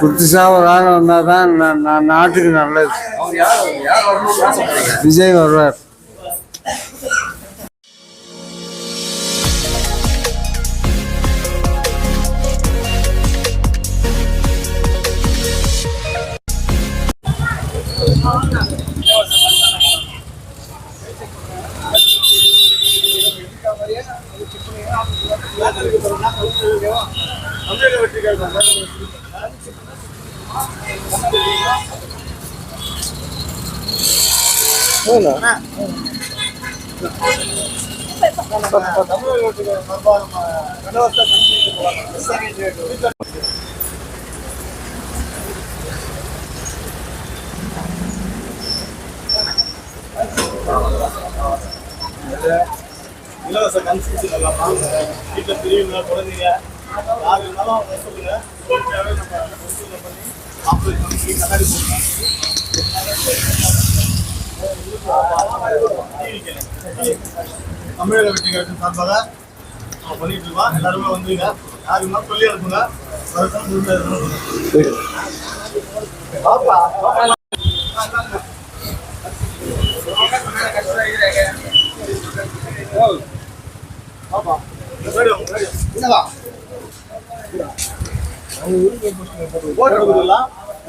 புதுசாக ஒரு ஆள் வந்தால் தான் நா- நாட்டுக்கு நல்லது. விஜய் வருவார். ஆசைப்படுறீங்க விஜய் வருவார் இலவச கன்சல்டேஷன் எல்லாம் வாங்க வீட்டில் பெரியவங்க குழந்தைங்க யார் இருந்தாலும் சொல்லுங்க பண்ணி ஆப்ரேட் கண்ணாடி போட்டு தமிழக வெற்றி கழகத்தின் சார்பாக பண்ணிட்டு இருக்கோம். எல்லாருமே வந்துங்க யார் இருந்தாலும் சொல்லி அனுப்புங்க.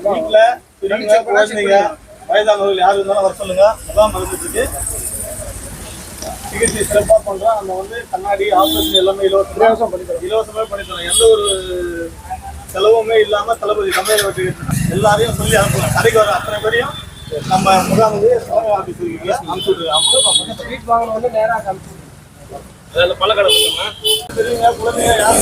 வீட்டுல குழந்தைங்க. வயதானவர்கள் யார் இருந்தாலும் வர சொல்லுங்க. முகாம் நடந்துட்டு சிகிச்சை சிறப்பாக பண்றோம் நம்ம வந்து கண்ணாடி ஆபரேஷன் எல்லாமே இலவசம் இலவசமே பண்ணி தரோம். எந்த ஒரு செலவுமே இல்லாம தளபதி தமிழக வெற்றி எல்லாரையும் சொல்லி அனுப்பலாம் கடைக்கு வர அத்தனை பேரையும் நம்ம முகாம் வந்து சோழ ஆபீஸ் இருக்கீங்க. அனுப்பிச்சு விட்டுருங்க. வீட்டு வாங்கணும் வந்து நேராக அதில் பழக்கடை பெரியவங்க குழந்தைங்க யார்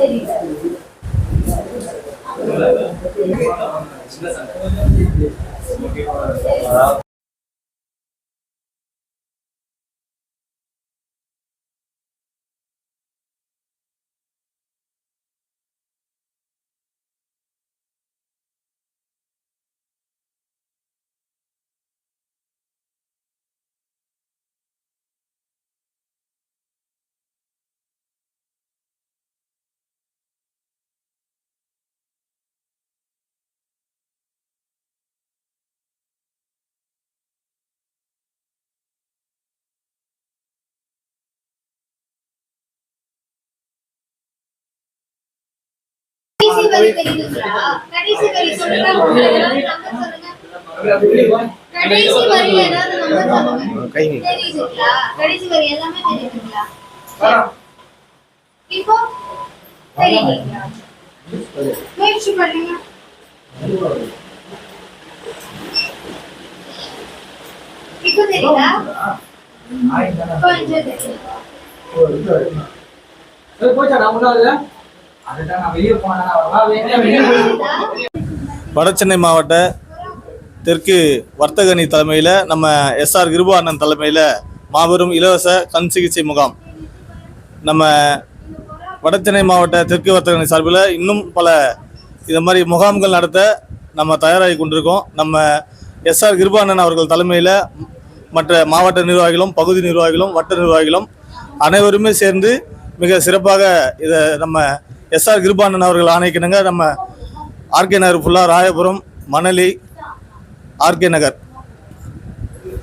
தெரியுங்களா இப்ப தெரியுதுங்களா முயற்சி பண்ணுங்க இப்போ தெரியுதா கொஞ்சம் தெரியுதா வடசென்னை மாவட்ட தெற்கு வர்த்தகணி தலைமையில் நம்ம எஸ்ஆர் கிருபா அண்ணன் தலைமையில் மாபெரும் இலவச கண் சிகிச்சை முகாம். நம்ம வடசென்னை மாவட்ட தெற்கு வர்த்தகணி சார்பில் இன்னும் பல இது மாதிரி முகாம்கள் நடத்த நம்ம தயாராகி கொண்டிருக்கோம். நம்ம எஸ்ஆர் கிருபானன் அவர்கள் தலைமையில் மற்ற மாவட்ட நிர்வாகிகளும் பகுதி நிர்வாகிகளும் வட்ட நிர்வாகிகளும் அனைவருமே சேர்ந்து மிக சிறப்பாக இதை நம்ம எஸ்ஆர் கிருபானன் அவர்கள் ஆணைக்கிணங்க நம்ம ஆர்கே நகர் ஃபுல்லாக ராயபுரம் மணலி ஆர்கே நகர்.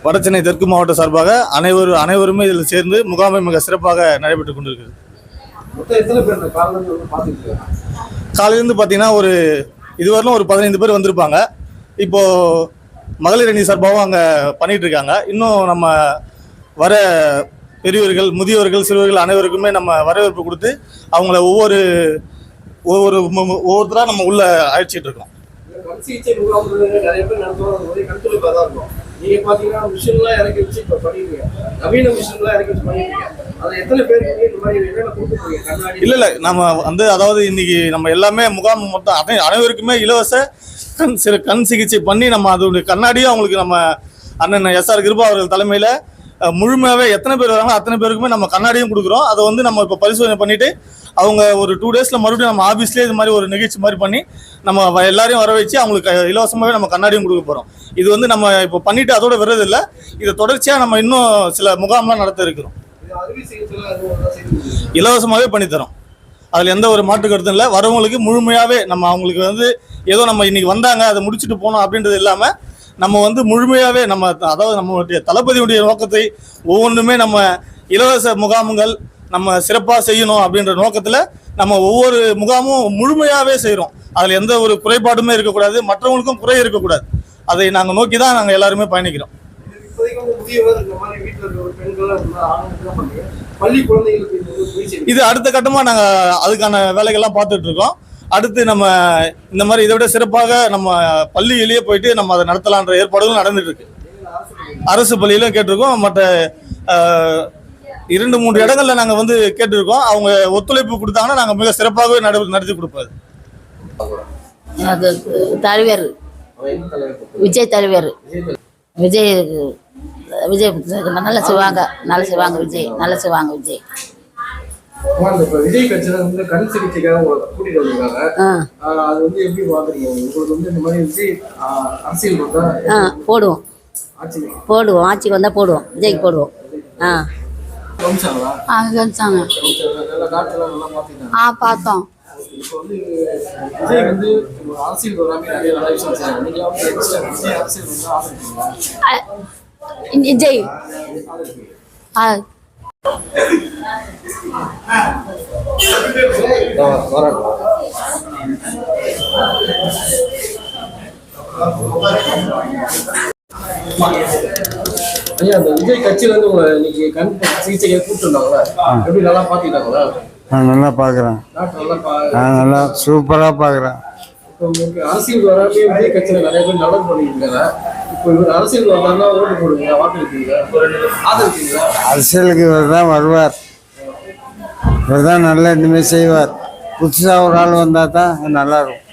வடசென்னை தெற்கு மாவட்ட சார்பாக அனைவரும் அனைவருமே இதில் சேர்ந்து முகாமை மிக சிறப்பாக நடைபெற்று கொண்டிருக்கிறது. காலையிலேருந்து பார்த்தீங்கன்னா ஒரு இதுவரையிலும் ஒரு பதினைந்து பேர் வந்திருப்பாங்க. இப்போ மகளிர் அணி சார்பாகவும் அங்கே பண்ணிட்டு இருக்காங்க. இன்னும் நம்ம வர பெரியவர்கள் முதியவர்கள் சிறுவர்கள் அனைவருக்குமே நம்ம வரவேற்பு கொடுத்து அவங்கள ஒவ்வொரு ஒவ்வொரு ஒவ்வொருத்தராக நம்ம உள்ள அழைச்சிட்டு இருக்கோம். சிகிச்சை முகாம் நிறைய பேர் நடத்துவாங்க. ஒரே கண்துளிப்பாக தான் இருக்கும். மிஷின்லாம் இறக்கி வச்சு இப்போ நவீன மிஷின்லாம் இறக்கி வச்சு இல்ல இல்ல. நம்ம வந்து அதாவது இன்னைக்கு நம்ம எல்லாமே முகாம் மொத்தம் அனை அனைவருக்குமே இலவச கண் சிறு கண் சிகிச்சை பண்ணி நம்ம அதோடைய கண்ணாடியும் அவங்களுக்கு நம்ம அண்ணன் எஸ்ஆர் கிருபா அவர்கள் தலைமையில முழுமையாகவே எத்தனை பேர் வராங்களோ அத்தனை பேருக்குமே நம்ம கண்ணாடியும் கொடுக்குறோம். அதை வந்து நம்ம இப்போ பரிசோதனை பண்ணிட்டு அவங்க ஒரு டூ டேஸில் மறுபடியும் நம்ம ஆஃபீஸ்லேயே இது மாதிரி ஒரு நிகழ்ச்சி மாதிரி பண்ணி நம்ம வ- எல்லாரையும் வர வச்சு அவங்களுக்கு இலவசமாகவே நம்ம கண்ணாடியும் கொடுக்க போகிறோம் இது வந்து நம்ம இப்போ பண்ணிட்டு அதோட விடுறது இதை தொடர்ச்சியாக நம்ம இன்னும் சில முகாம்லாம் நடத்த இருக்கிறோம். இலவசமாகவே பண்ணித்தரோம் அதில் எந்த ஒரு மாற்று கருத்தும் இல்லை. வரவங்களுக்கு முழுமையாகவே நம்ம அவங்களுக்கு வந்து ஏதோ நம்ம இன்னைக்கு வந்தாங்க அதை முடிச்சுட்டு போனோம் அப்படின்றது இல்லாமல் நம்ம வந்து முழுமையாகவே நம்ம அதாவது நம்மளுடைய தளபதியுடைய நோக்கத்தை ஒவ்வொன்றுமே நம்ம இலவச முகாம்கள் நம்ம சிறப்பாக செய்யணும் அப்படின்ற நோக்கத்தில் நம்ம ஒவ்வொரு முகாமும் முழுமையாகவே செய்கிறோம் அதில் எந்த ஒரு குறைபாடுமே இருக்கக்கூடாது. மற்றவங்களுக்கும் குறை இருக்கக்கூடாது. அதை நாங்கள் நோக்கி தான் நாங்கள் எல்லாருமே பயணிக்கிறோம். இது அடுத்த கட்டமாக நாங்கள் அதுக்கான வேலைகள்லாம் பார்த்துட்டு இருக்கோம். அடுத்து நம்ம இந்த மாதிரி இதை விட சிறப்பாக நம்ம பள்ளியிலேயே போயிட்டு நம்ம அதை நடத்தலான்ற ஏற்பாடுகளும் நடந்துட்டு இருக்கு. அரசு பள்ளியிலும் கேட்டிருக்கோம். மற்ற இரண்டு மூன்று இடங்கள்ல நாங்கள் வந்து கேட்டிருக்கோம். அவங்க ஒத்துழைப்பு கொடுத்தாங்கன்னா நாங்கள் மிக சிறப்பாகவே நட நடத்தி கொடுப்பாரு அது தலைவர். விஜய் தலைவர். விஜய் விஜய் நல்லா செய்வாங்க. நல்லா செய்வாங்க விஜய். நல்லா செய்வாங்க விஜய். இந்த இப்ப விஜய் கட்சியில வந்து கண் சிகிச்சைக்காக உங்களை கூட்டிட்டு வந்திருக்காங்க. ஆ. ஆஹ் அது வந்து எப்படி பாக்குறீங்க? உங்களுக்கு வந்து இந்த மாதிரி விஜய் ஆஹ் அரசியல் வந்தா ஆ போடுவோம். போடுவோம். ஆட்சிக்கு வந்தால் போடுவோம். விஜய்க்கு போடுவோம். ஆ. கவனிச்சாங்களா ஆ பார்த்தோம். வந்து விஜய் ஐயா அந்த விஜய் கட்சியில இருந்து உங்களை இன்னைக்கு கண் சிகிச்சைக்கு கூப்பிட்டு வந்தாங்களா எப்படி நல்லா பாத்துக்கிட்டாங்களா நான் நல்லா பார்க்குறேன். நல்லா நான் நல்லா சூப்பராக பார்க்குறேன். அரசியல் வராமே விஜய் கட்சியில நிறைய பேர் நல்லது பண்ணிருக்காங்க இப்போ வந்தாருன்னா ஓட்டு போடுவீங்க அரசியலுக்கு இவர் தான் வருவார். இவர் தான் நல்ல இனிமேல் செய்வார். புதுசாக ஒரு ஆள் வந்தால் தான் நல்லாயிருக்கும்